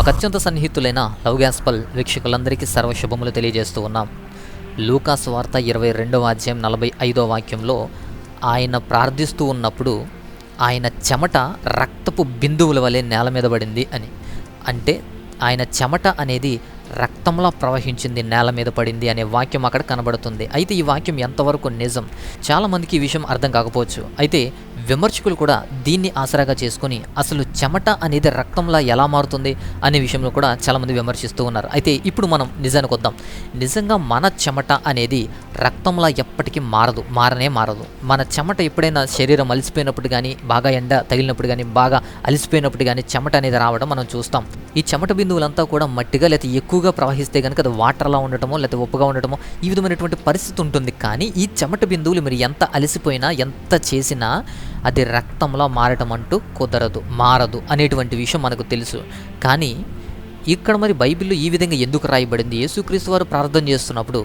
ఒక అత్యంత సన్నిహితులైన లవ్ గ్యాస్పల్ వీక్షకులందరికీ సర్వశుభములు తెలియజేస్తూ ఉన్నాం. లూకాస్ వార్త ఇరవై రెండవ అధ్యాయం నలభై ఐదో వాక్యంలో ఆయన ప్రార్థిస్తూ ఉన్నప్పుడు ఆయన చెమట రక్తపు బిందువుల వలె నేల మీద పడింది అని. అంటే ఆయన చెమట అనేది రక్తంలా ప్రవహించింది నేల మీద పడింది అనే వాక్యం అక్కడ కనబడుతుంది. అయితే ఈ వాక్యం ఎంతవరకు నిజం? చాలామందికి ఈ విషయం అర్థం కాకపోవచ్చు. అయితే విమర్శకులు కూడా దీన్ని ఆసరాగా చేసుకొని అసలు చెమట అనేది రక్తంలా ఎలా మారుతుంది అనే విషయంలో కూడా చాలామంది విమర్శిస్తూ ఉన్నారు. అయితే ఇప్పుడు మనం నిజానికి వద్దాం. నిజంగా మన చెమట అనేది రక్తంలా ఎప్పటికీ మారదు మారనే మారదు. మన చెమట ఎప్పుడైనా శరీరం అలసిపోయినప్పుడు కానీ బాగా ఎండ తగిలినప్పుడు కానీ బాగా అలసిపోయినప్పుడు కానీ చెమట అనేది రావడం మనం చూస్తాం. ఈ చెమట బిందువులంతా కూడా మట్టిగా లేకపోతే ఎక్కువగా ప్రవహిస్తే కనుక అది వాటర్లా ఉండటమో లేకపోతే ఉప్పుగా ఉండటమో ఈ విధమైనటువంటి పరిస్థితి ఉంటుంది. కానీ ఈ చెమట బిందువులు మీరు ఎంత అలసిపోయినా ఎంత చేసినా అది రక్తంలా మారటం అంటూ కుదరదు మారదు అనేటువంటి విషయం మనకు తెలుసు. కానీ ఇక్కడ మరి బైబిల్లో ఈ విధంగా ఎందుకు రాయబడింది? యేసుక్రీస్తు వారు ప్రార్థన చేస్తున్నప్పుడు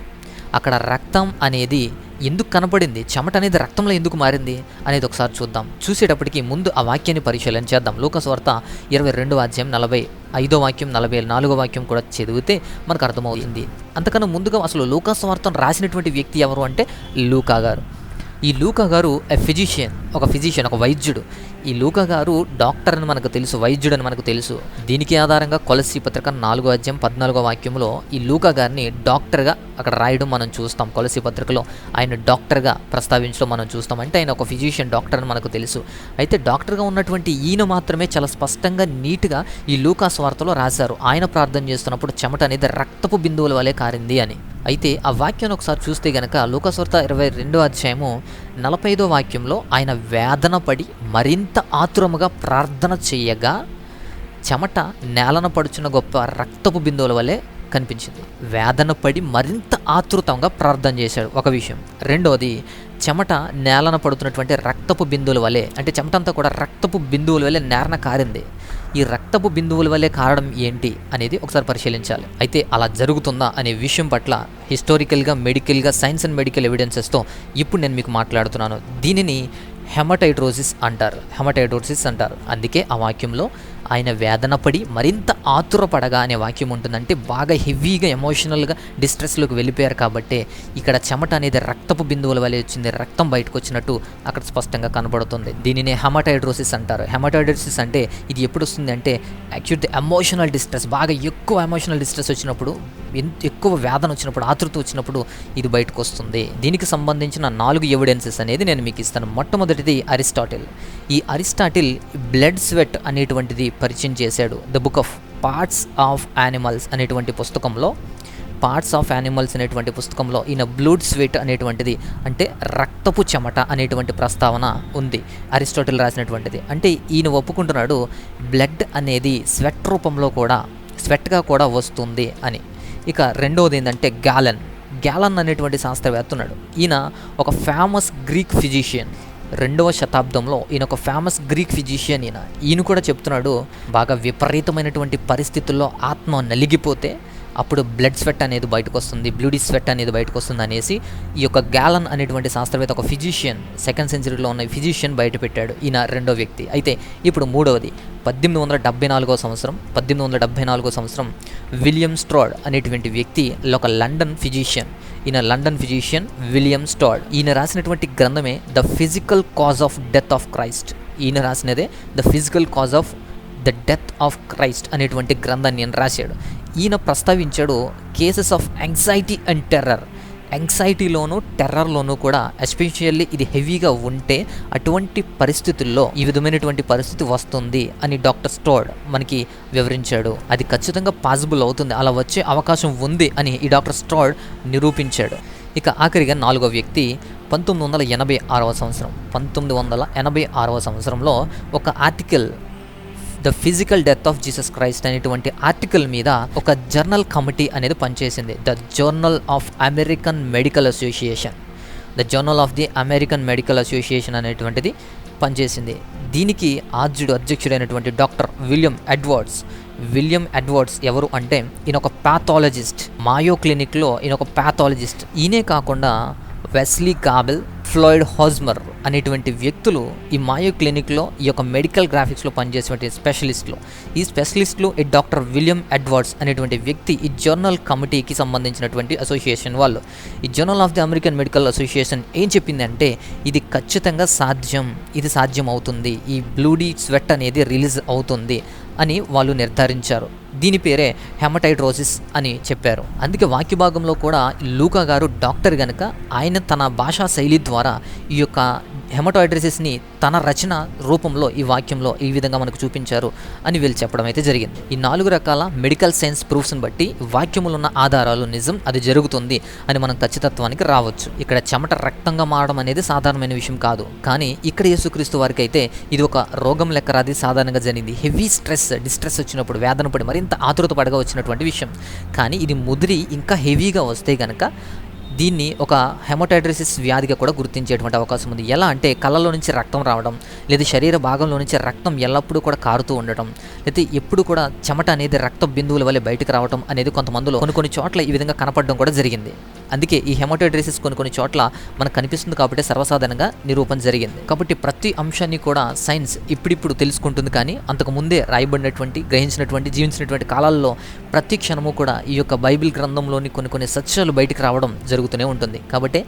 అక్కడ రక్తం అనేది ఎందుకు కనపడింది? చెమట అనేది రక్తంలో ఎందుకు మారింది అనేది ఒకసారి చూద్దాం. చూసేటప్పటికి ముందు ఆ వాక్యాన్ని పరిశీలన చేద్దాం. లోకస్వార్త ఇరవై రెండు అధ్యాయం నలభై ఐదో వాక్యం నలభై నాలుగో వాక్యం కూడా చదివితే మనకు అర్థమవుతుంది. అంతకన్నా ముందుగా అసలు లూకాస్ వార్తను రాసినటువంటి వ్యక్తి ఎవరు అంటే లూకా గారు. ఈ లూకా గారు ఎ ఫిజిషియన్ ఒక ఫిజిషియన్ ఒక వైద్యుడు. ఈ లూకా గారు డాక్టర్ అని మనకు తెలుసు వైద్యుడు అని మనకు తెలుసు. దీనికి ఆధారంగా కొలసి పత్రిక నాలుగో అధ్యాయం పద్నాలుగో వాక్యంలో ఈ లూకా గారిని డాక్టర్గా అక్కడ రాయడం మనం చూస్తాం. కొలసి పత్రికలో ఆయన డాక్టర్గా ప్రస్తావించడం మనం చూస్తాం. అంటే ఆయన ఒక ఫిజిషియన్ డాక్టర్ అని మనకు తెలుసు. అయితే డాక్టర్గా ఉన్నటువంటి ఈయన మాత్రమే చాలా స్పష్టంగా నీట్గా ఈ లూకా స్వార్తలో రాశారు. ఆయన ప్రార్థన చేస్తున్నప్పుడు చెమట అనేది రక్తపు బిందువుల వలె కారింది అని. అయితే ఆ వాక్యాన్ని ఒకసారి చూస్తే గనక లోకస్వార్త ఇరవై రెండో అధ్యాయము నలభై ఐదో వాక్యంలో ఆయన వేదన పడి మరింత ఆతురముగా ప్రార్థన చేయగా చెమట నేలన పడుచున్న గొప్ప రక్తపు బిందువుల వలె కనిపించింది. వేదన పడి మరింత ఆతృతంగా ప్రార్థన చేశాడు. ఒక విషయం. రెండోది చెమట నేలన పడుతున్నటువంటి రక్తపు బిందువుల వలె అంటే చెమట అంతా కూడా రక్తపు బిందువుల వలె నేరన కారింది. ఈ రక్తపు బిందువుల వల్లే కారణం ఏంటి అనేది ఒకసారి పరిశీలించాలి. అయితే అలా జరుగుతుందా అనే విషయం పట్ల హిస్టారికల్గా మెడికల్గా సైన్స్ అండ్ మెడికల్ ఎవిడెన్సెస్తో ఇప్పుడు నేను మీకు మాట్లాడుతున్నాను. దీనిని హెమటైడ్రోసిస్ అంటారు. హెమటైడ్రోసిస్ అంటారు. అందుకే ఆ వాక్యంలో ఆయన వేదనపడి మరింత ఆతురపడగా అనే వాక్యం ఉంటుందంటే బాగా హెవీగా ఎమోషనల్గా డిస్ట్రెస్లోకి వెళ్ళిపోయారు కాబట్టి ఇక్కడ చెమట అనేది రక్తపు బిందువుల వలె వచ్చింది రక్తం బయటకు వచ్చినట్టు అక్కడ స్పష్టంగా కనబడుతుంది. దీనిని హెమటైడ్రోసిస్ అంటారు. హెమటైడ్రోసిస్ అంటే ఇది ఎప్పుడు వస్తుంది అంటే యాక్చువల్లీ ఎమోషనల్ డిస్ట్రెస్ బాగా ఎక్కువ ఎమోషనల్ డిస్ట్రెస్ వచ్చినప్పుడు ఎక్కువ వేదన వచ్చినప్పుడు ఆతృత వచ్చినప్పుడు ఇది బయటకు వస్తుంది. దీనికి సంబంధించిన నాలుగు ఎవిడెన్సెస్ అనేది నేను మీకు ఇస్తాను. మొట్టమొదటిది అరిస్టాటిల్. ఈ అరిస్టాటిల్ బ్లడ్ స్వెట్ అనేటువంటిది పరిచయం చేశాడు. The book of parts of animals అనేటువంటి పుస్తకంలో పార్ట్స్ ఆఫ్ యానిమల్స్ అనేటువంటి పుస్తకంలో ఈయన బ్లూడ్ స్వీట్ అనేటువంటిది అంటే రక్తపు చెమట అనేటువంటి ప్రస్తావన ఉంది అరిస్టాటిల్ రాసినటువంటిది. అంటే ఈయన ఒప్పుకుంటున్నాడు బ్లడ్ అనేది స్వెట్ రూపంలో కూడా స్వెట్గా కూడా వస్తుంది అని. ఇక రెండవది ఏంటంటే గ్యాలన్ గ్యాలన్ అనేటువంటి శాస్త్రవేత్త ఉన్నాడు ఈయన ఒక ఫేమస్ గ్రీక్ ఫిజిషియన్ రెండవ శతాబ్దంలో ఈయన ఒక ఫేమస్ గ్రీక్ ఫిజిషియన్ ఈయన. ఈయన కూడా చెప్తున్నాడు బాగా విపరీతమైనటువంటి పరిస్థితుల్లో ఆత్మ నలిగిపోతే అప్పుడు బ్లడ్ స్వెట్ అనేది బయటకు వస్తుంది బ్లూడీ స్వెట్ అనేది బయటకు వస్తుంది అనేసి ఈ యొక్క గ్యాలన్ అనేటువంటి శాస్త్రవేత్త ఒక ఫిజిషియన్ సెకండ్ సెంచరీలో ఉన్న ఫిజిషియన్ బయట పెట్టాడు ఈయన రెండో వ్యక్తి. అయితే ఇప్పుడు మూడవది పద్దెనిమిది వందల డెబ్బై నాలుగో సంవత్సరం పద్దెనిమిది వందల డెబ్బై నాలుగో సంవత్సరం విలియం స్ట్రాడ్ అనేటువంటి వ్యక్తి ఒక లండన్ ఫిజిషియన్. ఈయన లండన్ ఫిజిషియన్ విలియం స్టాడ్ ఈయన రాసినటువంటి గ్రంథమే the physical cause of death of Christ. ఈయన రాసినదే the physical cause of the death of Christ అనేటువంటి గ్రంథాన్ని నేను రాశాడు. ఈయన ప్రస్తావించాడు cases of anxiety and terror. యాంగ్జైటీలోను టెర్రర్లోనూ కూడా ఎస్పెషల్లీ ఇది హెవీగా ఉంటే అటువంటి పరిస్థితుల్లో ఈ విధమైనటువంటి పరిస్థితి వస్తుంది అని డాక్టర్ స్టోర్డ్ మనకి వివరించాడు. అది ఖచ్చితంగా పాసిబుల్ అవుతుంది అలా వచ్చే అవకాశం ఉంది అని ఈ డాక్టర్ స్టోర్డ్ నిరూపించాడు. ఇక ఆఖరిగా నాలుగో వ్యక్తి పంతొమ్మిది వందల ఎనభై ఆరవ సంవత్సరం. పంతొమ్మిది వందల ఎనభై ఆరవ సంవత్సరంలో ఒక article the physical death of Jesus Christ అనేటువంటి ఆర్టికల్ మీద ఒక జర్నల్ కమిటీ అనేది పనిచేసింది. The journal of American medical association. The journal of the American medical association అనేటువంటిది పనిచేసింది. దీనికి ఆద్యుడు అధ్యక్షుడైనటువంటి doctor William Edwards. William Edwards ఎవరు అంటే ఈయన ఒక ప్యాథాలజిస్ట్ మాయో క్లినిక్లో ఈయన ఒక ప్యాథాలజిస్ట్ ఈయనే కాకుండా వెస్లీ కాబెల్ ఫ్లాయిడ్ హాజ్మర్ అనేటువంటి వ్యక్తులు ఈ మాయో క్లినిక్లో ఈ యొక్క మెడికల్ గ్రాఫిక్స్లో పనిచేసేటువంటి స్పెషలిస్టులు. ఈ స్పెషలిస్టులు ఈ డాక్టర్ విలియం ఎడ్వర్డ్స్ అనేటువంటి వ్యక్తి ఈ జర్నల్ కమిటీకి సంబంధించినటువంటి అసోసియేషన్ వాళ్ళు. ఈ journal of the American medical association ఏం చెప్పిందంటే ఇది ఖచ్చితంగా సాధ్యం ఇది సాధ్యం అవుతుంది ఈ బ్లూడీ స్వెట్ అనేది రిలీజ్ అవుతుంది అని వాళ్ళు నిర్ధారించారు. దీని పేరే హెమటైడ్రోసిస్ అని చెప్పారు. అందుకే వాక్య భాగంలో కూడా లూకా గారు డాక్టర్ గనుక ఆయన తన భాషా శైలి ద్వారా ఈ యొక్క హెమటాయిడ్రసిస్ని తన రచన రూపంలో ఈ వాక్యంలో ఈ విధంగా మనకు చూపించారు అని వీళ్ళు చెప్పడం అయితే జరిగింది. ఈ నాలుగు రకాల మెడికల్ సైన్స్ ప్రూఫ్స్ని బట్టి వాక్యములు ఉన్న ఆధారాలు నిజం అది జరుగుతుంది అని మనం ఖచ్చితత్వానికి రావచ్చు. ఇక్కడ చెమట రక్తంగా మారడం అనేది సాధారణమైన విషయం కాదు. కానీ ఇక్కడ యేసుక్రీస్తు వారికి అయితే ఇది ఒక రోగం లెక్క రాది సాధారణంగా జరిగింది. హెవీ స్ట్రెస్ డిస్ట్రెస్ వచ్చినప్పుడు వేదన పడి మరింత ఆతురత పడగా వచ్చినటువంటి విషయం. కానీ ఇది ముదిరి ఇంకా హెవీగా వస్తే కనుక దీన్ని ఒక హెమోటైడ్రిసిస్ వ్యాధిగా కూడా గుర్తించేటువంటి అవకాశం ఉంది. ఎలా అంటే కళ్ళలో నుంచి రక్తం రావడం లేదా శరీర భాగంలో నుంచి రక్తం ఎల్లప్పుడూ కూడా కారుతూ ఉండటం లేదా ఎప్పుడు కూడా చెమట అనేది రక్త బిందువుల వల్ల బయటకు రావడం అనేది కొంతమందిలో కొన్ని కొన్ని చోట్ల ఈ విధంగా కనపడడం కూడా జరిగింది. అందుకే ఈ హెమటోడ్రేసిస్ కొన్ని కొన్ని చోట్ల మనకు కనిపిస్తుంది కాబట్టి సర్వసాధారణంగా నిరూపణ జరిగింది. కాబట్టి ప్రతి అంశాన్ని కూడా సైన్స్ ఇప్పుడిప్పుడు తెలుసుకుంటుంది కానీ అంతకు ముందే రాయబడినటువంటి గ్రహించినటువంటి జీవించినటువంటి కాలాల్లో ప్రతి క్షణము కూడా ఈ యొక్క బైబిల్ గ్రంథంలోని కొన్ని కొన్ని సత్యాలు బయటకు రావడం జరుగుతూనే ఉంటుంది. కాబట్టి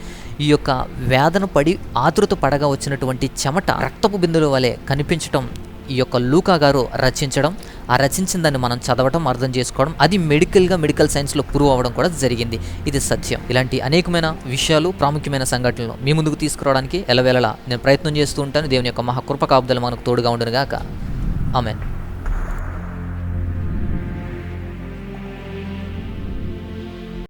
ఈ యొక్క వేదన పడి ఆతృత పడగా వచ్చినటువంటి చెమట రక్తపు బిందుల వలె కనిపించటం ఈ యొక్క లూకా గారు రచించడం ఆ రచించిన దాన్ని మనం చదవటం అర్థం చేసుకోవడం అది మెడికల్గా మెడికల్ సైన్స్లో ప్రూవ్ అవ్వడం కూడా జరిగింది. ఇది సత్యం. ఇలాంటి అనేకమైన విషయాలు ప్రాముఖ్యమైన సంఘటనలు మీ ముందుకు తీసుకురావడానికి ఎలవేళలా నేను ప్రయత్నం చేస్తూ ఉంటాను. దేవుని యొక్క మహాకృప కాపుదలు మనకు తోడుగా ఉండును గాక ఆమెన్.